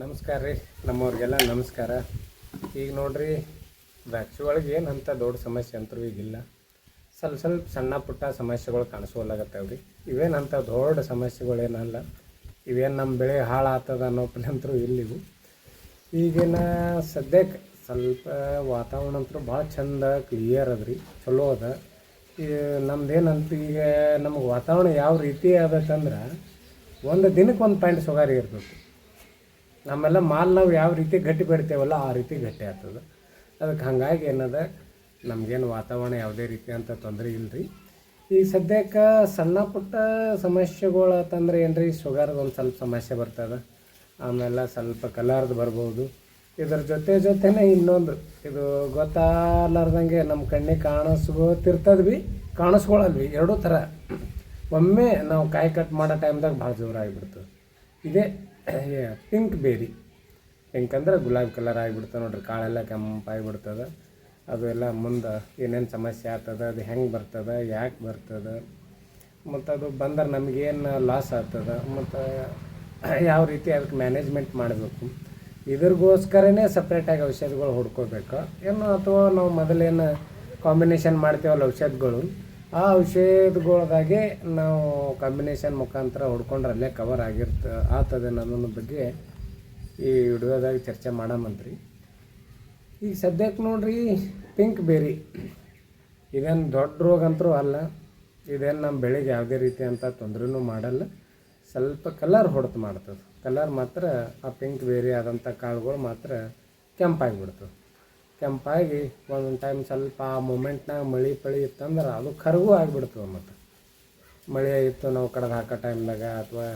ನಮಸ್ಕಾರ ರೀ, ನಮ್ಮವ್ರಿಗೆಲ್ಲ ನಮಸ್ಕಾರ. ಈಗ ನೋಡ್ರಿ ವ್ಯಾಕ್ಸಿ ಒಳಗೆ ಏನು ಅಂತ ದೊಡ್ಡ ಸಮಸ್ಯೆ ಅಂತೂ ಈಗಿಲ್ಲ. ಸ್ವಲ್ಪ ಸ್ವಲ್ಪ ಸಣ್ಣ ಪುಟ್ಟ ಸಮಸ್ಯೆಗಳು ಕಾಣಿಸ್ಕೊಲಾಗತ್ತಾವ ರೀ ಇವೇನಂತ ದೊಡ್ಡ ಸಮಸ್ಯೆಗಳೇನಲ್ಲ, ಇವೇನು ನಮ್ಮ ಬೆಳೆ ಹಾಳಾಗ್ತದ ಅನ್ನೋ ಅಂತೂ ಇಲ್ಲಿವು ಈಗಿನ ಸದ್ಯಕ್ಕೆ ಸ್ವಲ್ಪ ವಾತಾವರಣ ಅಂತೂ ಭಾಳ ಚಂದ ಕ್ಲಿಯರ್ ಅದ ರೀ ಚಲೋ ಅದ. ನಮ್ದೇನಂತ ಈಗ ನಮ್ಗೆ ವಾತಾವರಣ ಯಾವ ರೀತಿ ಆಗತ್ತಂದ್ರೆ ಒಂದು ದಿನಕ್ಕೆ ಒಂದು ಪಾಯಿಂಟ್ ಸುಗಾರಿ ಇರ್ತೈತಿ ನಮ್ಮೆಲ್ಲ ಮಾಲ್ ನಾವು ಯಾವ ರೀತಿ ಗಟ್ಟಿ ಬಿಡ್ತೇವಲ್ಲ ಆ ರೀತಿ ಗಟ್ಟಿ ಆಗ್ತದೆ. ಅದಕ್ಕೆ ಹಂಗಾಗಿ ಏನದ, ನಮಗೇನು ವಾತಾವರಣ ಯಾವುದೇ ರೀತಿ ಅಂತ ತೊಂದರೆ ಇಲ್ಲ ರೀ ಈಗ ಸದ್ಯಕ್ಕೆ ಸಣ್ಣ ಪುಟ್ಟ ಸಮಸ್ಯೆಗಳು ಅಂತಂದ್ರೆ ಏನು ರೀ ಶುಗರ್ದು ಒಂದು ಸ್ವಲ್ಪ ಸಮಸ್ಯೆ ಬರ್ತದೆ. ಆಮೇಲೆ ಸ್ವಲ್ಪ ಕಲರ್ದು ಬರ್ಬೋದು. ಇದ್ರ ಜೊತೆ ಜೊತೆನೇ ಇನ್ನೊಂದು, ಇದು ಗೊತ್ತಾಲಾರ್ದಂಗೆ ನಮ್ಮ ಕಣ್ಣಿಗೆ ಕಾಣಿಸ್ಕೋತಿರ್ತದ ಭೀ ಕಾಣಿಸ್ಕೊಳ್ಳಲ್ವಿ ಎರಡೂ ಥರ. ಒಮ್ಮೆ ನಾವು ಕಾಯಿ ಕಟ್ ಮಾಡೋ ಟೈಮ್ದಾಗ ಭಾಳ ಜೋರಾಗಿಬಿಡ್ತದೆ. ಇದೇ ಪಿಂಕ್ ಬೇರಿ ಅಂದ್ರೆ ಗುಲಾಬಿ ಕಲರ್ ಆಗಿಬಿಡ್ತದೆ ನೋಡ್ರಿ, ಕಾಳೆಲ್ಲ ಕೆಂಪಾಗಿಬಿಡ್ತದೆ. ಅದು ಎಲ್ಲ ಮುಂದೆ ಏನೇನು ಸಮಸ್ಯೆ ಆಗ್ತದೆ, ಅದು ಹೆಂಗೆ ಬರ್ತದೆ, ಯಾಕೆ ಬರ್ತದೆ. ಮತ್ತು ಅದು ಬಂದ್ರೆ ನಮಗೇನು ಲಾಸ್ ಆಗ್ತದೆ. ಮತ್ತು ಯಾವ ರೀತಿ ಅದಕ್ಕೆ ಮ್ಯಾನೇಜ್ಮೆಂಟ್ ಮಾಡಬೇಕು. ಇದ್ರಿಗೋಸ್ಕರನೇ ಸಪ್ರೇಟಾಗಿ ಔಷಧಿಗಳು ಹುಡ್ಕೋಬೇಕು. ಏನು ಅಥವಾ ನಾವು ಮೊದಲೇನು ಕಾಂಬಿನೇಷನ್ ಮಾಡ್ತೀವಲ್ಲ ಔಷಧಿಗಳು ಆ ಔಷಧಗಳದಾಗೆ ನಾವು ಕಾಂಬಿನೇಷನ್ ಮುಖಾಂತರ ಹೊಡ್ಕೊಂಡ್ರೆ ಅಲ್ಲೇ ಕವರ್ ಆಗಿರ್ತ ಆಗ್ತದೆ ಅನ್ನೋದ್ರ ಬಗ್ಗೆ ಈ ವಿಡಿಯೋದಾಗ ಚರ್ಚೆ ಮಾಡಮಂತ್ರಿ. ಈಗ ಸದ್ಯಕ್ಕೆ ನೋಡ್ರಿ ಪಿಂಕ್ ಬೇರಿ ಇದೇನು ದೊಡ್ಡ ರೋಗ ಅಂತರೂ ಅಲ್ಲ, ಇದೇನು ನಮ್ಮ ಬೆಳೆಗೆ ಯಾವುದೇ ರೀತಿ ಅಂತ ತೊಂದರೆನೂ ಮಾಡಲ್ಲ. ಸ್ವಲ್ಪ ಕಲರ್ ಹೊಡೆತು ಮಾಡ್ತದೆ. ಕಲರ್ ಮಾತ್ರ ಆ ಪಿಂಕ್ ಬೇರಿ ಆದಂಥ ಕಾಳುಗಳು ಮಾತ್ರ ಕೆಂಪಾಗಿಬಿಡ್ತದೆ ಕೆಂಪಾಗಿ ಒಂದೊಂದು ಟೈಮ್ ಸ್ವಲ್ಪ ಆ ಮೂಮೆಂಟ್ನಾಗ ಮಳೆ ಪಳಿ ಇತ್ತಂದ್ರೆ ಅದು ಕರಗೂ ಆಗಿಬಿಡ್ತದೆ ಮತ್ತು. ಮಳೆ ಇತ್ತು ನಾವು ಕಡ್ದು ಹಾಕೋ ಟೈಮ್ದಾಗ ಅಥವಾ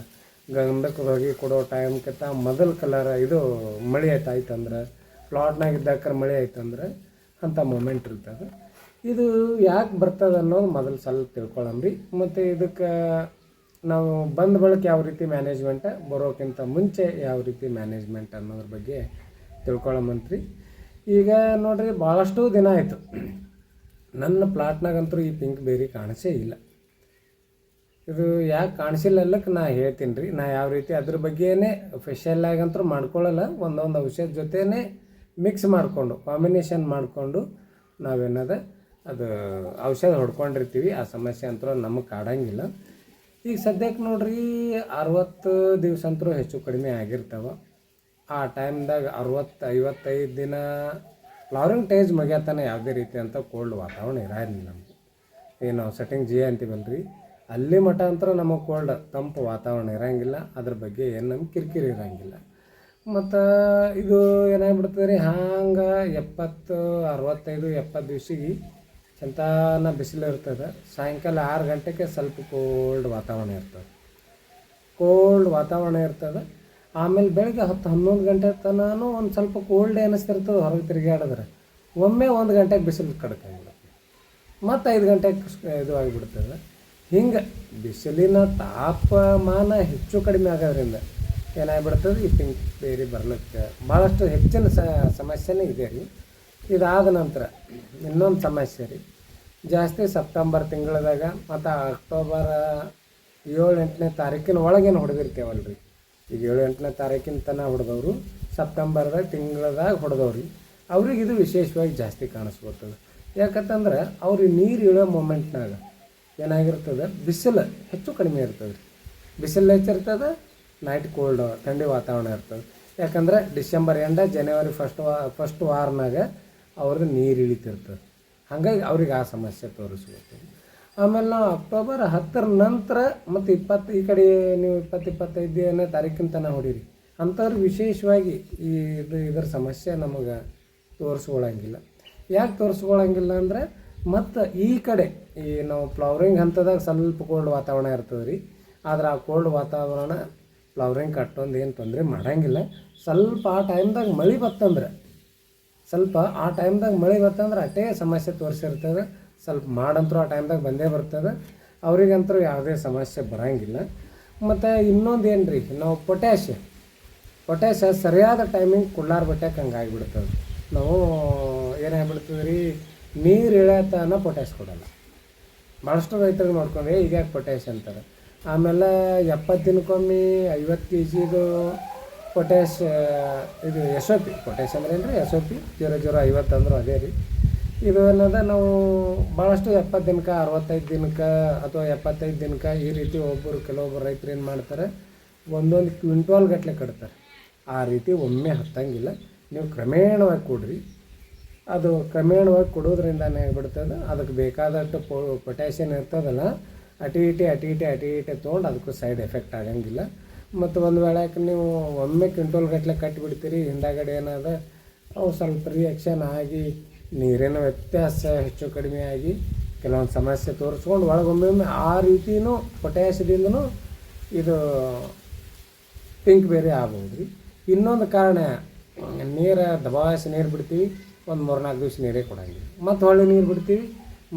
ಗಂಧಕ್ಕೆ ಹೋಗಿ ಕೊಡೋ ಟೈಮ್ಕಿಂತ ಮೊದಲು ಕಲರ್ ಇದು ಮಳೆ ಆಯ್ತು ಆಯ್ತಂದ್ರೆ ಪ್ಲಾಟ್ನಾಗ ಇದ್ದಾಕ್ರೆ ಮಳೆ ಆಯ್ತಂದ್ರೆ ಅಂಥ ಮೂಮೆಂಟ್ ಇರ್ತದೆ. ಇದು ಯಾಕೆ ಬರ್ತದೆ ಅನ್ನೋದು ಮೊದಲು ಸ್ವಲ್ಪ ತಿಳ್ಕೊಳ್ಳಂಬ್ರಿ ಮತ್ತು ಇದಕ್ಕೆ ನಾವು ಬಂದ ಬಳಿಕ ಯಾವ ರೀತಿ ಮ್ಯಾನೇಜ್ಮೆಂಟ ಬರೋಕ್ಕಿಂತ ಮುಂಚೆ ಯಾವ ರೀತಿ ಮ್ಯಾನೇಜ್ಮೆಂಟ್ ಅನ್ನೋದ್ರ ಬಗ್ಗೆ ತಿಳ್ಕೊಳ್ಳಮಂತ್ರಿ ಈಗ ನೋಡ್ರಿ ಭಾಳಷ್ಟು ದಿನ ಆಯಿತು. ನನ್ನ ಪ್ಲಾಟ್ನಾಗಂತೂ ಈ ಪಿಂಕ್ ಬೇರಿ ಕಾಣಿಸೇ ಇಲ್ಲ. ಇದು ಯಾಕೆ ಕಾಣಿಸಿಲ್ಲ ಅಲ್ಲಕ್ಕೆ ನಾ ಹೇಳ್ತೀನಿ ರೀ. ನಾ ಯಾವ ರೀತಿ ಅದ್ರ ಬಗ್ಗೆನೇ ಆಗಂತೂ ಮಾಡ್ಕೊಳ್ಳಲ್ಲ. ಒಂದೊಂದು ಔಷಧ ಜೊತೆನೆ ಮಿಕ್ಸ್ ಮಾಡಿಕೊಂಡು ಕಾಂಬಿನೇಷನ್ ಮಾಡಿಕೊಂಡು ನಾವೇನದ ಅದು ಔಷಧ ಹೊಡ್ಕೊಂಡಿರ್ತೀವಿ. ಆ ಸಮಸ್ಯೆ ಅಂತೂ ನಮಗೆ ಕಾಡಂಗಿಲ್ಲ. ಈಗ ಸದ್ಯಕ್ಕೆ ನೋಡ್ರಿ ಅರವತ್ತು ದಿವಸ ಅಂತೂ ಹೆಚ್ಚು ಕಡಿಮೆ ಆಗಿರ್ತಾವೆ. ಆ ಟೈಮ್ದಾಗ ಅರವತ್ತು ಐವತ್ತೈದು ದಿನ ಫ್ಲವರಿಂಗ್ ಟೇಜ್ ಮುಗಿಯತ್ತಾನೆ ಯಾವುದೇ ರೀತಿ ಅಂತ ಕೋಲ್ಡ್ ವಾತಾವರಣ ಇರಲಿಲ್ಲ ನಮಗೆ. ಏನು ಸೆಟ್ಟಿಂಗ್ ಜಿ ಅಂತೀವಲ್ಲ ರೀ ಅಲ್ಲಿ ಮಠ ಅಂತ ನಮಗೆ ಕೋಲ್ಡ್ ತಂಪು ವಾತಾವರಣ ಇರಂಗಿಲ್ಲ. ಅದ್ರ ಬಗ್ಗೆ ಏನು ನಮ್ಗೆ ಕಿರಿಕಿರಿ ಇರೋಂಗಿಲ್ಲ. ಮತ್ತು ಇದು ಏನಾಗ್ಬಿಡ್ತದೆ ರೀ, ಹಂಗೆ ಎಪ್ಪತ್ತು, ಅರವತ್ತೈದು, ಎಪ್ಪತ್ತು ದಿವ್ಸಿಗೆ ಚಂತಾನ ಬಿಸಿಲು ಇರ್ತದೆ. ಸಾಯಂಕಾಲ ಆರು ಗಂಟೆಗೆ ಸ್ವಲ್ಪ ಕೋಲ್ಡ್ ವಾತಾವರಣ ಇರ್ತದೆ. ಕೋಲ್ಡ್ ವಾತಾವರಣ ಇರ್ತದೆ. ಆಮೇಲೆ ಬೆಳಗ್ಗೆ ಹತ್ತು ಹನ್ನೊಂದು ಗಂಟೆ ತನಕ ಒಂದು ಸ್ವಲ್ಪ ಕೋಲ್ಡ್ ಅನ್ನಿಸ್ತಿರ್ತದೆ ಹೊರಗೆ ತಿರುಗಾಡಿದ್ರೆ ಒಮ್ಮೆ ಒಂದು ಗಂಟೆಗೆ ಬಿಸಿಲು ಕಡ್ಕೊಂಡ್ಬಿಡುತ್ತೆ ಮತ್ತು ಐದು ಗಂಟೆಗೆ ಇದು ಆಗಿಬಿಡ್ತದೆ. ಹಿಂಗೆ ಬಿಸಿಲಿನ ತಾಪಮಾನ ಹೆಚ್ಚು ಕಡಿಮೆ ಆಗೋದ್ರಿಂದ ಏನಾಗ್ಬಿಡ್ತದೆ, ಈ ಪಿಂಕ್ ಬೇರೆ ಬರ್ಲಿಕ್ಕೆ ಭಾಳಷ್ಟು ಹೆಚ್ಚಿನ ಸಮಸ್ಯೆನೇ ಇದೆ ರೀ. ಇದಾದ ನಂತರ ಇನ್ನೊಂದು ಸಮಸ್ಯೆ ರೀ. ಜಾಸ್ತಿ ಸೆಪ್ಟೆಂಬರ್ ತಿಂಗಳದಾಗ ಮತ್ತು ಅಕ್ಟೋಬರ್ ಏಳು ಎಂಟನೇ ತಾರೀಕಿನ ಒಳಗೇನು ಹೊಡೆದಿರ್ತೇವಲ್ಲ ಈಗ ಏಳು ಎಂಟನೇ ತಾರೀಕಿನ ತನಕ ಹೊಡೆದವರು, ಸೆಪ್ಟೆಂಬರ್ದಾಗ ತಿಂಗಳದಾಗ ಹೊಡೆದವ್ರಿ. ಅವ್ರಿಗೆ ಇದು ವಿಶೇಷವಾಗಿ ಜಾಸ್ತಿ ಕಾಣಿಸ್ಕೊತದೆ ಯಾಕಂತಂದ್ರೆ ಅವ್ರಿಗೆ ನೀರು ಇಳೋ ಮೂಮೆಂಟ್ನಾಗ ಏನಾಗಿರ್ತದೆ? ಬಿಸಿಲು ಹೆಚ್ಚು ಕಡಿಮೆ ಇರ್ತದೆ ರೀ. ಬಿಸಿಲು ಹೆಚ್ಚಿರ್ತದೆ ನೈಟ್ ಕೋಲ್ಡ್ ಥಂಡಿ ವಾತಾವರಣ ಇರ್ತದೆ. ಯಾಕಂದ್ರೆ ಡಿಸೆಂಬರ್ ಎಂಡ ಜನವರಿ ಫಸ್ಟ್ ವಾ ಫಸ್ಟ್ ವಾರನಾಗ ಅವ್ರದ್ದು ನೀರು ಇಳಿತಿರ್ತದೆ. ಹಾಗಾಗಿ ಅವ್ರಿಗೆ ಆ ಸಮಸ್ಯೆ ತೋರಿಸ್ಬೇಕು ಆಮೇಲೆ ನಾವು ಅಕ್ಟೋಬರ್ ಹತ್ತರ ನಂತರ ಮತ್ತು ಇಪ್ಪತ್ತು, ಈ ಕಡೆ ನೀವು ಇಪ್ಪತ್ತು ಇಪ್ಪತ್ತೈದನೇ ತಾರೀಕಿನ ತನಕ ಹೊಡೀರಿ. ಅಂಥವ್ರು ವಿಶೇಷವಾಗಿ ಈ ಇದು ಇದರ ಸಮಸ್ಯೆ ನಮಗೆ ತೋರಿಸ್ಕೊಳಂಗಿಲ್ಲ. ಯಾಕೆ ತೋರಿಸ್ಕೊಳಂಗಿಲ್ಲ ಅಂದರೆ ಮತ್ತು ಈ ಕಡೆ ಈ ನಾವು ಫ್ಲವರಿಂಗ್ ಹಂತದಾಗ ಸ್ವಲ್ಪ ಕೋಲ್ಡ್ ವಾತಾವರಣ ಇರ್ತದೆ ರೀ ಆದ್ರೆ ಆ ಕೋಲ್ಡ್ ವಾತಾವರಣ ಫ್ಲವರಿಂಗ್ ಕಟ್ಟೊಂದು ಏನು ತೊಂದರೆ ಮಾಡೋಂಗಿಲ್ಲ. ಸ್ವಲ್ಪ ಆ ಟೈಮ್ದಾಗ ಮಳೆ ಬತ್ತಂದ್ರೆ, ಸ್ವಲ್ಪ ಆ ಟೈಮ್ದಾಗ ಮಳೆ ಬತ್ತಂದ್ರೆ ಅಟೇ ಸಮಸ್ಯೆ ತೋರಿಸಿರ್ತದೆ. ಸ್ವಲ್ಪ ಮಾಡಂತರೂ ಆ ಟೈಮ್ದಾಗ ಬಂದೇ ಬರ್ತದೆ. ಅವರಿಗಂತರೂ ಯಾವುದೇ ಸಮಸ್ಯೆ ಬರೋಂಗಿಲ್ಲ. ಮತ್ತು ಇನ್ನೊಂದು ಏನು ರೀ ನಾವು ಪೊಟ್ಯಾಶ ಪೊಟ್ಯಾಶ ಸರಿಯಾದ ಟೈಮಿಂಗ್ ಕುಳ್ಳಾರ ಬಟ್ಟೆಗೆ ಹಂಗೆ ಆಗಿಬಿಡ್ತದೆ. ನಾವು ಏನಾಗ್ಬಿಡ್ತದೆ ರೀ ನೀರು ಇಳತನ ಪೊಟ್ಯಾಶ್ ಕೊಡಲ್ಲ. ಭಾಳಷ್ಟು ರೈತರಿಗೆ ನೋಡ್ಕೊಂಡು ಈಗ ಯಾಕೆ ಪೊಟ್ಯಾಶ್ ಅಂತಾರೆ. ಆಮೇಲೆ ಎಪ್ಪತ್ತು ದಿನಕ್ಕೊಮ್ಮೆ ಐವತ್ತು ಕೆ ಜಿದು ಪೊಟ್ಯಾಶ್ ಇದು ಎಸ್ ಒ ಪಿ ಪೊಟ್ಯಾಶ್ ಅಂದ್ರೆ ಏನು ರೀ S O P zero zero ಐವತ್ತು ಅಂದ್ರು ಅದೇ ರೀ. ಇದು ಏನದ ನಾವು ಭಾಳಷ್ಟು ಎಪ್ಪತ್ತು ದಿನಕ್ಕೆ, ಅರವತ್ತೈದು ದಿನಕ್ಕೆ ಅಥವಾ ಎಪ್ಪತ್ತೈದು ದಿನಕ್ಕೆ ಈ ರೀತಿ ಒಬ್ಬರು ಕೆಲವೊಬ್ಬರು ರೈತರು ಏನು ಮಾಡ್ತಾರೆ? ಒಂದೊಂದು ಕ್ವಿಂಟಾಲ್ ಗಟ್ಟಲೆ ಕಟ್ತಾರೆ. ಆ ರೀತಿ ಒಮ್ಮೆ ಹತ್ತಂಗಿಲ್ಲ. ನೀವು ಕ್ರಮೇಣವಾಗಿ ಕೊಡ್ರಿ. ಅದು ಕ್ರಮೇಣವಾಗಿ ಕೊಡೋದ್ರಿಂದ ಏನಾಗ್ಬಿಡ್ತದೆ ಅದಕ್ಕೆ ಬೇಕಾದಷ್ಟು ಪೊ ಪೊಟ್ಯಾಷಿಯನ್ ಇರ್ತದಲ್ಲ, ಅಟಿ ಇಟಿ ಅಟಿ ಇಟಿ ಅಟಿ ಇಟಿ ತೊಗೊಂಡು ಅದಕ್ಕೂ ಸೈಡ್ ಎಫೆಕ್ಟ್ ಆಗಂಗಿಲ್ಲ. ಮತ್ತು ಒಂದು ವೇಳೆ ನೀವು ಒಮ್ಮೆ ಕ್ವಿಂಟೋಲ್ ಗಟ್ಟಲೆ ಕಟ್ಟಿಬಿಡ್ತೀರಿ ಹಿಂದಾಗಡೆ ಏನಾದ, ಅವು ಸ್ವಲ್ಪ ರಿಯಾಕ್ಷನ್ ಆಗಿ ನೀರಿನ ವ್ಯತ್ಯಾಸ ಹೆಚ್ಚು ಕಡಿಮೆ ಆಗಿ ಕೆಲವೊಂದು ಸಮಸ್ಯೆ ತೋರಿಸ್ಕೊಂಡು ಒಳಗೊಮ್ಮೆ ಆ ರೀತಿಯೂ ಪೊಟ್ಯಾಷದಿಂದನೂ ಇದು ಪಿಂಕ್ ಬೇರೆ ಆಗ್ಬೋದು ರೀ ಇನ್ನೊಂದು ಕಾರಣ, ನೀರು ದಬಾಯಿಸಿ ನೀರು ಬಿಡ್ತೀವಿ, ಒಂದು ಮೂರ್ನಾಲ್ಕು ದಿವಸ ನೀರೇ ಕೊಡಂಗಿಲ್ಲ. ಮತ್ತು ಹೊಳ್ಳಿ ನೀರು ಬಿಡ್ತೀವಿ,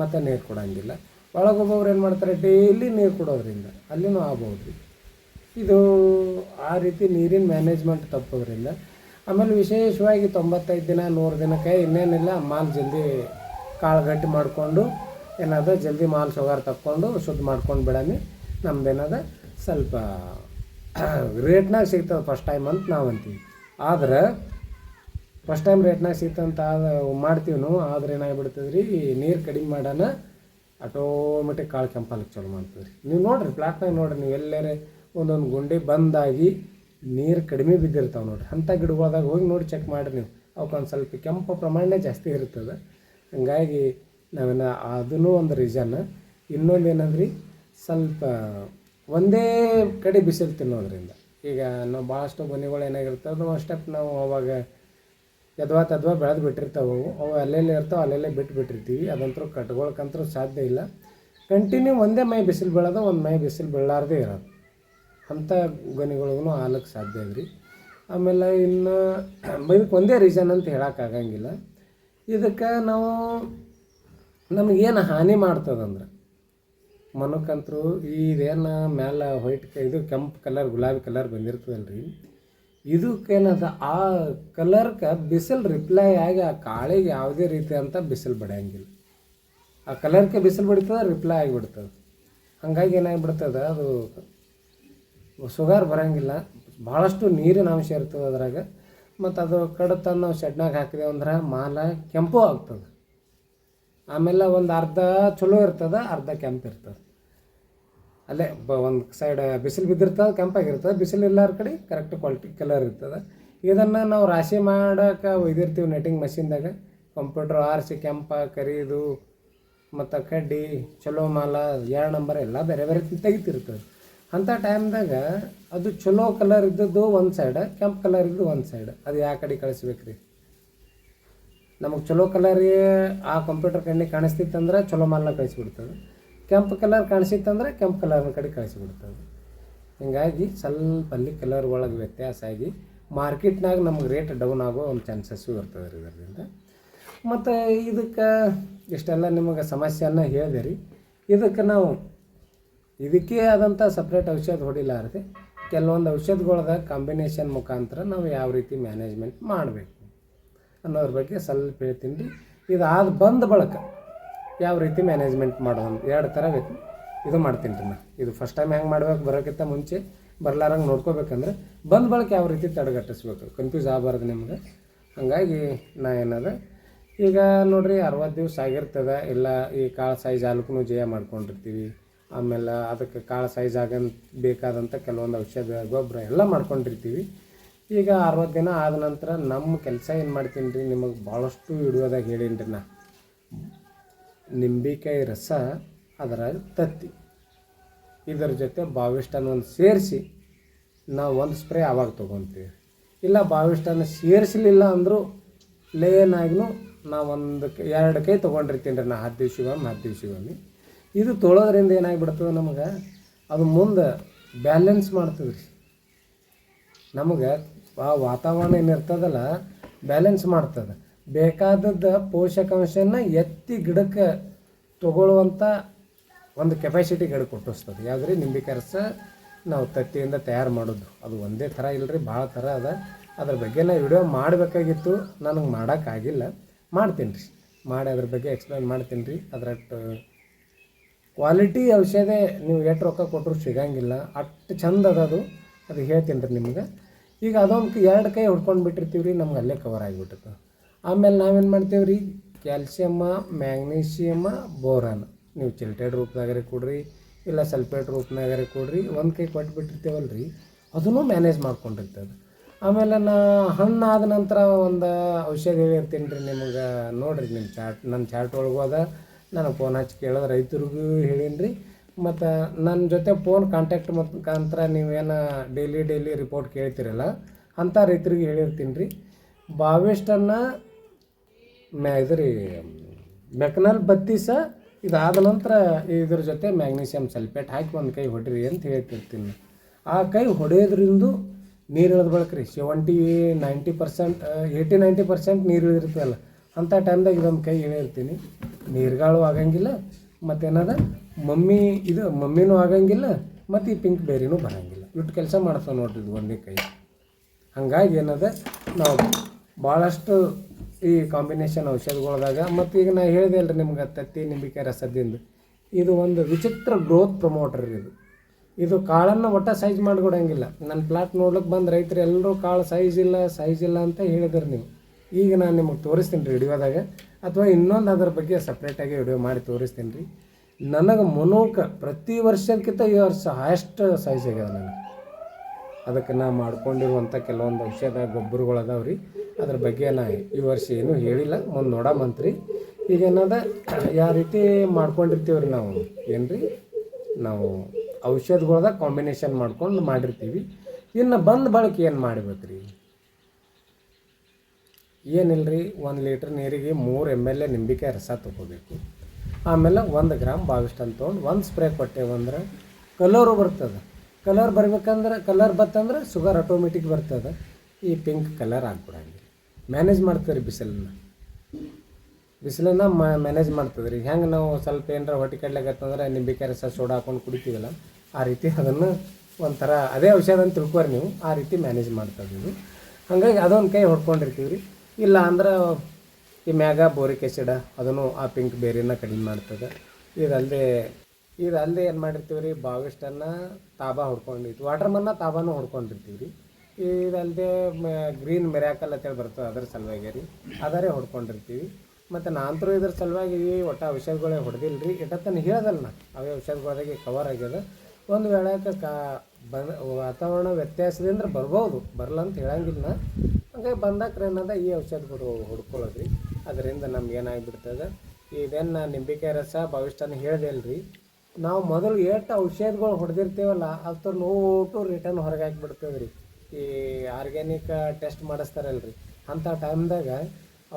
ಮತ್ತು ನೀರು ಕೊಡಂಗಿಲ್ಲ. ಒಳಗೊಬ್ಬೊಬ್ರು ಏನು ಮಾಡ್ತಾರೆ, ಡೈಲಿ ನೀರು ಕೊಡೋದ್ರಿಂದ ಅಲ್ಲಿನೂ ಆಗ್ಬೋದು ರೀ ಇದು ಆ ರೀತಿ ನೀರಿನ ಮ್ಯಾನೇಜ್ಮೆಂಟ್ ತಪ್ಪೋದ್ರಿಂದ ಆಮೇಲೆ ವಿಶೇಷವಾಗಿ ತೊಂಬತ್ತೈದು ದಿನ, ನೂರು ದಿನಕ್ಕೆ ಇನ್ನೇನಿಲ್ಲ, ಮಾಲ್ ಜಲ್ದಿ ಕಾಳು ಗಟ್ಟಿ ಮಾಡಿಕೊಂಡು, ಏನಾದರೂ ಜಲ್ದಿ ಮಾಲ್ ಶುಗರ್ ತಕ್ಕೊಂಡು ಶುದ್ಧ ಮಾಡ್ಕೊಂಡು ಬಿಡಮಿ. ನಮ್ದೇನದ? ಸ್ವಲ್ಪ ರೇಟ್ನಾಗ ಸಿಗ್ತದೆ ಫಸ್ಟ್ ಟೈಮ್ ಅಂತ ನಾವು ಅಂತೀವಿ. ಆದ್ರೆ ಫಸ್ಟ್ ಟೈಮ್ ರೇಟ್ನಾಗ ಸಿಗ್ತಂತ ಮಾಡ್ತೀವಿ ನಾವು, ಆದ್ರೆ ಏನಾಗ್ಬಿಡ್ತದೆ ರೀ ನೀರು ಕಡಿಮೆ ಮಾಡೋಣ ಆಟೋಮೆಟಿಕ್ ಕಾಳು ಕೆಂಪಾಲಕ್ಕೆ ಚಲೋ ಮಾಡ್ತದೆ ರೀ ನೀವು ನೋಡಿರಿ ಪ್ಲಾಟ್ನಾಗ ನೋಡಿರಿ, ನೀವು ಎಲ್ಲರೇ ಒಂದೊಂದು ಗುಂಡಿ ಬಂದಾಗಿ ನೀರು ಕಡಿಮೆ ಬಿದ್ದಿರ್ತಾವೆ ನೋಡಿರಿ. ಅಂಥ ಗಿಡಗಳಾದಾಗ ಹೋಗಿ ನೋಡಿ ಚೆಕ್ ಮಾಡಿರಿ ನೀವು. ಅವಕ್ಕೊಂದು ಸ್ವಲ್ಪ ಕೆಂಪು ಪ್ರಮಾಣ ಜಾಸ್ತಿ ಇರ್ತದೆ. ಹಂಗಾಗಿ ನಾವೇನು ಅದೂ ಒಂದು ರೀಸನ್ ಇನ್ನೊಂದು ಏನಂದ್ರಿ? ಸ್ವಲ್ಪ ಒಂದೇ ಕಡೆ ಬಿಸಿಲು ತಿನ್ನೋದ್ರಿಂದ ಈಗ ನಾವು ಭಾಳಷ್ಟು ಮನೆಗಳು ಏನಾಗಿರ್ತದೆ ಅದು ಸ್ಟೆಪ್ ನಾವು ಅವಾಗ ಯದ್ವಾ ತದ್ವಾ ಬೆಳೆದು ಬಿಟ್ಟಿರ್ತಾವೆ ಅವು. ಅವು ಅಲ್ಲೆಲ್ಲೇ ಇರ್ತಾವೆ, ಅಲ್ಲೆಲ್ಲೇ ಬಿಟ್ಟು ಬಿಟ್ಟಿರ್ತೀವಿ. ಅದಂತರೂ ಕಟ್ಕೊಳಕ್ಕಂತೂ ಸಾಧ್ಯ ಇಲ್ಲ. ಕಂಟಿನ್ಯೂ ಒಂದೇ ಮೈ ಬಿಸಿಲು ಬೀಳೋದು ಒಂದು ಮೈ ಬಿಸಿಲು ಬೀಳಾರ್ದೇ ಇರೋದು. ಅಂಥ ಗೊನೆಗಳಿಗೂ ಆಲಕ್ಕೆ ಸಾಧ್ಯ ಇದ್ರಿ ಆಮೇಲೆ ಇನ್ನು ಇದಕ್ಕೆ ಒಂದೇ ರೀಸನ್ ಅಂತ ಹೇಳೋಕ್ಕಾಗಂಗಿಲ್ಲ ಇದಕ್ಕೆ ನಾವು ನಮಗೇನು ಹಾನಿ ಮಾಡ್ತದಂದ್ರೆ? ಮನಕ್ಕಂತರೂ ಇದೇನು ಮ್ಯಾಲೆ ವೈಟ್ ಇದು ಕೆಂಪು ಕಲರ್, ಗುಲಾಬಿ ಕಲರ್ ಬಂದಿರ್ತದಲ್ರಿ. ಇದಕ್ಕೇನದ ಆ ಕಲರ್ಗೆ ಬಿಸಿಲು ರಿಪ್ಲೈ ಆಗಿ ಆ ಕಾಳಿಗೆ ಯಾವುದೇ ರೀತಿ ಅಂತ ಬಿಸಿಲು ಬಡಿಯಂಗಿಲ್ಲ. ಆ ಕಲರ್ಗೆ ಬಿಸಿಲು ಬಡಿತದೆ ರಿಪ್ಲೈ ಆಗಿಬಿಡ್ತದೆ. ಹಂಗಾಗಿ ಏನಾಗಿಬಿಡ್ತದೆ ಅದು ಶುಗರ್ ಬರೋಂಗಿಲ್ಲ. ಭಾಳಷ್ಟು ನೀರಿನ ಅಂಶ ಇರ್ತದೆ ಅದ್ರಾಗ. ಮತ್ತು ಅದು ಕಡತ ನಾವು ಶೆಡ್ನಾಗ ಹಾಕಿದೆವು ಅಂದ್ರೆ ಮಾಲ ಕೆಂಪು ಆಗ್ತದೆ. ಆಮೇಲೆ ಒಂದು ಅರ್ಧ ಚಲೋ ಇರ್ತದೆ, ಅರ್ಧ ಕೆಂಪು ಇರ್ತದೆ. ಅಲ್ಲೇ ಬ ಒಂದು ಸೈಡ್ ಬಿಸಿಲು ಬಿದ್ದಿರ್ತದೆ, ಕೆಂಪಾಗಿರ್ತದೆ. ಬಿಸಿಲು ಇಲ್ಲಾರ ಕಡೆ ಕರೆಕ್ಟ್ ಕ್ವಾಲಿಟಿ ಕಲರ್ ಇರ್ತದೆ. ಇದನ್ನು ನಾವು ರಾಶಿ ಮಾಡೋಕೆ ಒಯ್ದಿರ್ತೀವಿ ನೆಟ್ಟಿಂಗ್ ಮಷಿನ್ದಾಗ ಕಂಪ್ಯೂಟ್ರ್ ಆರಿಸಿ ಕೆಂಪ, ಕರಿದು, ಮತ್ತು ಕಡ್ಡಿ, ಚಲೋ ಮಾಲ ಎರಡು ನಂಬರ್ ಎಲ್ಲ ಬೇರೆ ಬೇರೆ ತೆಗಿತಿರ್ತದೆ. ಅಂಥ ಟೈಮ್ದಾಗ ಅದು ಚಲೋ ಕಲರ್ ಇದ್ದದ್ದು ಒಂದು ಸೈಡ್ ಕೆಂಪು ಕಲರ್ ಇದ್ದು ಒಂದು ಸೈಡ್ ಅದು ಯಾವ ಕಡೆ ಕಳಿಸ್ಬೇಕು ರೀ ನಮಗೆ ಚಲೋ ಕಲರ್ ಆ ಕಂಪ್ಯೂಟರ್ ಕಣ್ಣಿಗೆ ಕಾಣಿಸ್ತಿತ್ತಂದ್ರೆ ಚಲೋ ಮಾಲ್ನ ಕಳಿಸಿಬಿಡ್ತದೆ. ಕೆಂಪು ಕಲರ್ ಕಾಣಿಸಿತ್ತಂದ್ರೆ ಕೆಂಪು ಕಲರ್ನ ಕಡೆ ಕಳಿಸಿಬಿಡ್ತದೆ. ಹೀಗಾಗಿ ಸ್ವಲ್ಪ ಅಲ್ಲಿ ಕಲರ್ ಒಳಗೆ ವ್ಯತ್ಯಾಸ ಆಗಿ ಮಾರ್ಕೆಟ್ನಾಗ ನಮ್ಗೆ ರೇಟ್ ಡೌನ್ ಆಗೋ ಒಂದು ಚಾನ್ಸಸ್ಸು ಇರ್ತದೆ ರೀ ಇದರಿಂದ ಮತ್ತು ಇದಕ್ಕೆ ಇಷ್ಟೆಲ್ಲ ನಿಮಗೆ ಸಮಸ್ಯೆಯನ್ನು ಹೇಳಿದೆ ರೀ, ಇದಕ್ಕೆ ನಾವು ಇದಕ್ಕೆ ಆದಂಥ ಸಪ್ರೇಟ್ ಔಷಧ ಹೊಡಿಲಾರದೆ ಕೆಲವೊಂದು ಔಷಧಗಳದ ಕಾಂಬಿನೇಷನ್ ಮುಖಾಂತರ ನಾವು ಯಾವ ರೀತಿ ಮ್ಯಾನೇಜ್ಮೆಂಟ್ ಮಾಡಬೇಕು ಅನ್ನೋದ್ರ ಬಗ್ಗೆ ಸ್ವಲ್ಪ ಹೇಳ್ತೀನಿ. ರೀ ಇದಾದ ಬಂದ ಬಳಕ ಯಾವ ರೀತಿ ಮ್ಯಾನೇಜ್ಮೆಂಟ್ ಮಾಡೋದು ಎರಡು ಥರ ಬೇಕು. ಇದು ಮಾಡ್ತೀನಿ ರೀ ನಾನು ಇದು ಫಸ್ಟ್ ಟೈಮ್ ಹೆಂಗೆ ಮಾಡ್ಬೇಕು ಬರೋಕ್ಕಿಂತ ಮುಂಚೆ ಬರ್ಲಾರಂಗೆ ನೋಡ್ಕೋಬೇಕಂದ್ರೆ ಬಂದ ಬಳಕ ಯಾವ ರೀತಿ ತಡೆಗಟ್ಟಿಸ್ಬೇಕು. ಕನ್ಫ್ಯೂಸ್ ಆಗಬಾರ್ದು ನಿಮ್ಗೆ. ಹಾಗಾಗಿ ನಾ ಏನದ, ಈಗ ನೋಡ್ರಿ ಅರವತ್ತು ದಿವಸ ಆಗಿರ್ತದೆ, ಇಲ್ಲ ಈ ಕಾಳು ಸೈಜ್ ಹಾಲಕ್ಕೂ ಜಯ ಮಾಡ್ಕೊಂಡಿರ್ತೀವಿ. ಆಮೇಲೆ ಅದಕ್ಕೆ ಕಾಳು ಸೈಜ್ ಆಗನ್ ಬೇಕಾದಂಥ ಕೆಲವೊಂದು ಔಷಧ, ಗೊಬ್ಬರ ಎಲ್ಲ ಮಾಡ್ಕೊಂಡಿರ್ತೀವಿ. ಈಗ ಅರವತ್ತು ದಿನ ಆದ ನಂತರ ನಮ್ಮ ಕೆಲಸ ಏನು ಮಾಡ್ತೀನಿ ರೀ ನಿಮಗೆ ಭಾಳಷ್ಟು ವಿಡಿಯೋದಾಗ ಹೇಳೀನಿ ರೀ ನಾ. ನಿಂಬೆಕಾಯಿ ರಸ ಅದರ ತತ್ತಿ. ಇದರ ಜೊತೆ ಬಾವಿಷ್ಟನ್ನು ಒಂದು ಸೇರಿಸಿ ನಾವು ಒಂದು ಸ್ಪ್ರೇ ಆವಾಗ ತೊಗೊತೀವಿ. ಇಲ್ಲ ಬಾವಿಷ್ಟನ್ನು ಸೇರಿಸಲಿಲ್ಲ ಅಂದರೂ ಲೇನಾಗೂ ನಾವು ಒಂದು ಎರಡು ಕೈ ತೊಗೊಂಡಿರ್ತೀನಿ ರೀ ನಾ ಹತ್ತು ದಿವ್ಸಗೊಮ್ಮೆ ಹತ್ತು ದಿವ್ಸಗೊಮ್ಮೆ ಇದು ತೊಳೋದ್ರಿಂದ ಏನಾಗ್ಬಿಡ್ತದೆ ನಮಗೆ? ಅದು ಮುಂದೆ ಬ್ಯಾಲೆನ್ಸ್ ಮಾಡ್ತದೆ ರೀ. ನಮಗೆ ಆ ವಾತಾವರಣ ಏನಿರ್ತದಲ್ಲ ಬ್ಯಾಲೆನ್ಸ್ ಮಾಡ್ತದೆ. ಬೇಕಾದದ್ದು ಪೋಷಕಾಂಶನ ಎತ್ತಿ ಗಿಡಕ್ಕೆ ತಗೊಳ್ಳುವಂಥ ಒಂದು ಕೆಪಾಸಿಟಿ ಗಿಡ ಕೊಟ್ಟಿಸ್ತದೆ. ಯಾವುದ್ರಿ? ನಿಂಬೆ ಕರೆಸ ನಾವು ತತ್ತಿಯಿಂದ ತಯಾರು ಮಾಡೋದು. ಅದು ಒಂದೇ ಥರ ಇಲ್ಲರಿ ಭಾಳ ಥರ ಅದ. ಅದ್ರ ಬಗ್ಗೆ ನಾ ವಿಡಿಯೋ ಮಾಡಬೇಕಾಗಿತ್ತು. ನನಗೆ ಮಾಡೋಕ್ಕಾಗಿಲ್ಲ ಮಾಡ್ತೀನಿ ರೀ. ಮಾಡಿ ಅದ್ರ ಬಗ್ಗೆ ಎಕ್ಸ್ಪ್ಲೈನ್ ಮಾಡ್ತೀನಿ ರೀ. ಅದ್ರಟ್ಟು ಕ್ವಾಲಿಟಿ ಔಷಧ ನೀವು ಎಷ್ಟು ರೊಕ್ಕ ಕೊಟ್ಟರು ಸಿಗಂಗಿಲ್ಲ. ಅಷ್ಟು ಚಂದ ಅದ ಅದು. ಅದು ಹೇಳ್ತೀನಿ ರೀ ನಿಮ್ಗೆ. ಈಗ ಅದೊಂದು ಎರಡು ಕೈ ಹೊಡ್ಕೊಂಡು ಬಿಟ್ಟಿರ್ತೀವಿ ರೀ ನಮ್ಗೆ ಅಲ್ಲೇ ಕವರ್ ಆಗಿಬಿಟ್ಟೈತೆ ಆಮೇಲೆ ನಾವೇನು ಮಾಡ್ತೀವಿ ರೀ ಕ್ಯಾಲ್ಸಿಯಮ್ಮ ಮ್ಯಾಗ್ನೀಷಿಯಮ್ಮ ಬೋರಾನ್. ನೀವು ಚಿಲ್ಟೆಡ್ ರೂಪದಾಗರೆ ಕೊಡ್ರಿ, ಇಲ್ಲ ಸಲ್ಫೇಟ್ ರೂಪನಾಗರೆ ಕೊಡ್ರಿ, ಒಂದು ಕೈ ಕೊಟ್ಟು ಬಿಟ್ಟಿರ್ತೇವಲ್ಲ ರೀ ಅದನ್ನು ಮ್ಯಾನೇಜ್ ಮಾಡ್ಕೊಂಡಿರ್ತದೆ. ಆಮೇಲೆ ನಾ ಹಣ್ಣಾದ ನಂತರ ಒಂದು ಔಷಧಿ ಹೇಳಿರ್ತೀನಿ ರೀ ನಿಮಗೆ. ನೋಡಿರಿ ನಿಮ್ಮ ಚಾಟ್ ನನ್ನ ಚಾಟ್ ಒಳಗೂ ಅದ. ನನಗೆ ಫೋನ್ ಹಚ್ಚಿ ಕೇಳೋದು ರೈತರಿಗೂ ಹೇಳೀನಿ ರೀ ಮತ್ತು ನನ್ನ ಜೊತೆ ಫೋನ್ ಕಾಂಟ್ಯಾಕ್ಟ್ ಮುಖಾಂತರ ನೀವೇನು ಡೈಲಿ ಡೈಲಿ ರಿಪೋರ್ಟ್ ಕೇಳ್ತೀರಲ್ಲ, ಅಂಥ ರೈತರಿಗೆ ಹೇಳಿರ್ತೀನಿ ರೀ ಬಾವಿಷ್ಟನ್ನು ಮ್ಯಾ ಇದು ರೀ, ಮೆಕ್ನಲ್ ಬತ್ತೀಸ ಇದಾದ ನಂತರ ಇದ್ರ ಜೊತೆ ಮ್ಯಾಗ್ನೀಷಿಯಮ್ ಸಲ್ಫೇಟ್ ಹಾಕಿ ಒಂದು ಕೈ ಹೊಡ್ರಿ ಅಂತ ಹೇಳ್ತಿರ್ತೀನಿ. ಆ ಕೈ ಹೊಡೆಯೋದ್ರಿಂದ ನೀರು ಇಳಿದ ಬಳಕ ರೀ seventy ninety percent eighty ninety percent ನೀರು ಇಳಿದಿರ್ತಲ್ಲ ಅಂಥ ಟೈಮ್ದಾಗ ಇದೊಂದು ಕೈ ಇಳಿರ್ತೀನಿ ನೀರ್ಗಾಳು ಆಗಂಗಿಲ್ಲ ಮತ್ತೇನದ ಮಮ್ಮಿ ಇದು ಮಮ್ಮಿನೂ ಆಗಂಗಿಲ್ಲ, ಮತ್ತು ಈ ಪಿಂಕ್ ಬೇರಿನೂ ಬರಂಗಿಲ್ಲ. ಇಟ್ಟು ಕೆಲಸ ಮಾಡ್ತಾವೆ ನೋಡ್ರಿ ಇದು ಒಂದೇ ಕೈ. ಹಂಗಾಗಿ ಏನದ? ನಾವು ಭಾಳಷ್ಟು ಈ ಕಾಂಬಿನೇಷನ್ ಔಷಧಿಗಳ್ದಾಗ, ಮತ್ತು ಈಗ ನಾ ಹೇಳಿದೆ ಅಲ್ರಿ ನಿಮ್ಗೆ ತತ್ತಿ ನಿಂಬಿಕೆ ರಸದಿಂದ. ಇದು ಒಂದು ವಿಚಿತ್ರ ಗ್ರೋತ್ ಪ್ರಮೋಟರ್ ಇದು. ಇದು ಕಾಳನ್ನು ಒಟ್ಟ ಸೈಜ್ ಮಾಡಿಕೊಡಂಗಿಲ್ಲ. ನನ್ನ ಪ್ಲಾಟ್ ನೋಡ್ಲಿಕ್ಕೆ ಬಂದು ರೈತರು ಎಲ್ಲರೂ ಕಾಳು ಸೈಜ್ ಇಲ್ಲ ಸೈಜ್ ಇಲ್ಲ ಅಂತ ಹೇಳಿದ್ರು ನೀವು. ಈಗ ನಾನು ನಿಮಗೆ ತೋರಿಸ್ತೀನಿ ರೀ ವಿಡಿಯೋದಾಗ. ಅಥವಾ ಇನ್ನೊಂದು ಅದರ ಬಗ್ಗೆ ಸಪ್ರೇಟಾಗಿ ವಿಡಿಯೋ ಮಾಡಿ ತೋರಿಸ್ತೀನಿ ರೀ. ನನಗೆ ಮನೋಕ ಪ್ರತಿ ವರ್ಷಕ್ಕಿಂತ ಈ ವರ್ಷ ಹಾಯೆಸ್ಟ್ ಸೈಜ್ ಆಗ್ಯದ ನನಗೆ. ಅದಕ್ಕೆ ನಾ ಮಾಡ್ಕೊಂಡಿರುವಂಥ ಕೆಲವೊಂದು ಔಷಧ ಗೊಬ್ಬರಗಳು ಅದಾವೆ ರೀ. ಅದ್ರ ಬಗ್ಗೆ ನಾ ಈ ವರ್ಷ ಏನೂ ಹೇಳಿಲ್ಲ. ಮುಂದೆ ನೋಡಮಂತ್ರಿ ಈಗ ಏನದ ಯಾವ ರೀತಿ ಮಾಡ್ಕೊಂಡಿರ್ತೀವಿ ರೀ ನಾವು ಏನು ರೀ ನಾವು ಔಷಧಗಳ್ದಾಗ ಕಾಂಬಿನೇಷನ್ ಮಾಡ್ಕೊಂಡು ಮಾಡಿರ್ತೀವಿ. ಇನ್ನು ಬಂದ ಬಳಕೆ ಏನು ಮಾಡ್ಬೇಕು ರೀ ಏನಿಲ್ಲ ರೀ ಒಂದು ಲೀಟ್ರ್ ನೀರಿಗೆ ಮೂರು ಎಂ ಎಲ್ ಎ ನಿಂಬಿಕಾಯಿ ರಸ ತೊಗೋಬೇಕು. ಆಮೇಲೆ ಒಂದು ಗ್ರಾಮ್ ಬಾವಿಷ್ಟು ಅಂತ ತೊಗೊಂಡು ಒಂದು ಸ್ಪ್ರೇ ಕೊಟ್ಟೇವಂದ್ರೆ ಕಲರು ಬರ್ತದೆ. ಕಲರ್ ಬರ್ಬೇಕಂದ್ರೆ ಕಲರ್ ಬತ್ತಂದ್ರೆ ಶುಗರ್ ಆಟೋಮೆಟಿಕ್ ಬರ್ತದೆ. ಈ ಪಿಂಕ್ ಕಲರ್ ಆಗ್ಬಿಡಂಗಿಲ್ಲ. ಮ್ಯಾನೇಜ್ ಮಾಡ್ತಾರೆ ಬಿಸಿಲನ್ನ. ಬಿಸಿಲನ್ನ ಮ್ಯಾನೇಜ್ ಮಾಡ್ತದೆ ರೀ ಹೆಂಗೆ ನಾವು ಸ್ವಲ್ಪ ಏನಾರ ಹೊಟ್ಟೆ ಕಡ್ಲಾಗತ್ತಂದ್ರೆ ನಿಂಬಿಕಾಯಿ ರಸ ಸೋಡಾ ಹಾಕೊಂಡು ಕುಡಿತೀವಲ್ಲ, ಆ ರೀತಿ ಅದನ್ನು ಒಂಥರ, ಅದೇ ಔಷಧ ಅಂತ ತಿಳ್ಕೊರಿ ನೀವು, ಆ ರೀತಿ ಮ್ಯಾನೇಜ್ ಮಾಡ್ತದೆ ಇದು ಹಾಗಾಗಿ ಅದೊಂದು ಕೈ ಹೊಡ್ಕೊಂಡಿರ್ತೀವಿ ರೀ ಇಲ್ಲ ಅಂದ್ರೆ ಈ ಮ್ಯಾಗ ಬೋರಿಕ್ ಆ್ಯಸಿಡ ಅದನ್ನು ಆ ಪಿಂಕ್ ಬೇರಿನ ಕಡಿಮೆ ಮಾಡ್ತದೆ. ಇದಲ್ಲದೆ ಇದಲ್ಲದೆ ಏನು ಮಾಡಿರ್ತೀವಿ ರೀ ಬಾವಿಷ್ಟನ್ನು ತಾಬಾ ಹೊಡ್ಕೊಂಡಿರ್ತೀವಿ ವಾಟರ್ಮನ್ನ ತಾಬಾನು ಹೊಡ್ಕೊಂಡಿರ್ತೀವಿ ರೀ ಇದಲ್ಲದೆ ಗ್ರೀನ್ ಮೆರ್ಯಾಕಲ್ ಅಂತೇಳಿ ಬರ್ತದೆ ಅದ್ರ ಸಲುವಾಗಿ ರೀ. ಅದರೇ ಹೊಡ್ಕೊಂಡಿರ್ತೀವಿ. ಮತ್ತು ನಾನಂತರೂ ಇದ್ರ ಸಲುವಾಗಿ ಒಟ್ಟು ಔಷಧಗಳೇ ಹೊಡೆದಿಲ್ಲ ರೀ ಇಟ್ಟತ್ತನ ಹೇಳೋದಲ್ಲ ನಾ, ಅವೇ ಔಷಧಗಳಾಗಿ ಕವರ್ ಆಗ್ಯದ. ಒಂದು ವೇಳೆ ಕಾ ಬಂದ ವಾತಾವರಣ ವ್ಯತ್ಯಾಸದಿಂದ ಬರ್ಬೋದು ಬರಲ್ಲ ಅಂತ ಹೇಳಂಗಿಲ್ಲ ನಾ. ಬಂದಕ್ರೆ ಏನದ ಈ ಔಷಧಗಳು ಹೊಡ್ಕೊಳ್ಳೋದು ರೀ ಅದರಿಂದ ನಮ್ಗೆ ಏನಾಗ್ಬಿಡ್ತದೆ ಇದೇನು ನಿಂಬಿಕಾಯಿ ರಸ ಭವಿಷ್ಯನ ಹೇಳ್ದೆ ಅಲ್ರಿ ನಾವು ಮೊದಲು ಎಷ್ಟು ಔಷಧಗಳು ಹೊಡೆದಿರ್ತೀವಲ್ಲ ಅದ್ರ ನೋಟು ರಿಟರ್ನ್ ಹೊರಗೆ ಹಾಕಿಬಿಡ್ತೇವೆ ರೀ ಈ ಆರ್ಗ್ಯಾನಿಕ್ ಟೆಸ್ಟ್ ಮಾಡಿಸ್ತಾರಲ್ರಿ. ಅಂಥ ಟೈಮ್ದಾಗ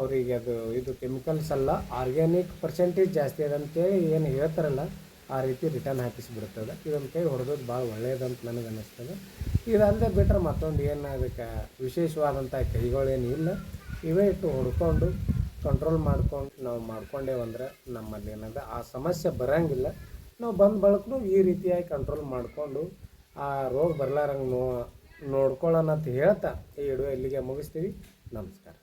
ಅವ್ರಿಗೆ ಅದು, ಇದು ಕೆಮಿಕಲ್ಸ್ ಅಲ್ಲ ಆರ್ಗ್ಯಾನಿಕ್ ಪರ್ಸೆಂಟೇಜ್ ಜಾಸ್ತಿ ಅದಂತೇಳಿ ಏನು ಹೇಳ್ತಾರಲ್ಲ ಆ ರೀತಿ ರಿಟರ್ನ್ ಹಾಕಿಸ್ಬಿಡ್ತದೆ ಇದೊಂದು ಕೈ ಹೊಡೆದೋದು ಭಾಳ ಒಳ್ಳೆಯದಂತ ನನಗೆ ಅನ್ನಿಸ್ತದೆ. ಇದಲ್ಲದೆ ಬಿಟ್ಟರೆ ಮತ್ತೊಂದು ಏನು ಅದಕ್ಕೆ ವಿಶೇಷವಾದಂಥ ಕೈಗಳೇನು ಇಲ್ಲ. ಇವೇ ಇಟ್ಟು ಹೊಡ್ಕೊಂಡು ಕಂಟ್ರೋಲ್ ಮಾಡ್ಕೊಂಡು ನಾವು ಮಾಡ್ಕೊಂಡೇವಂದ್ರೆ ನಮ್ಮಲ್ಲಿ ಏನದ ಆ ಸಮಸ್ಯೆ ಬರೋಂಗಿಲ್ಲ. ನಾವು ಬಂದ ಬಳಕನು ಈ ರೀತಿಯಾಗಿ ಕಂಟ್ರೋಲ್ ಮಾಡಿಕೊಂಡು ಆ ರೋಗ ಬರ್ಲಾರಂಗೆ ನೋ, ನೋಡ್ಕೊಳ್ಳೋಣ ಅಂತ ಹೇಳ್ತಾ ಈ ವಿಡಿಯೋ ಇಲ್ಲಿಗೆ ಮುಗಿಸ್ತೀವಿ. ನಮಸ್ಕಾರ.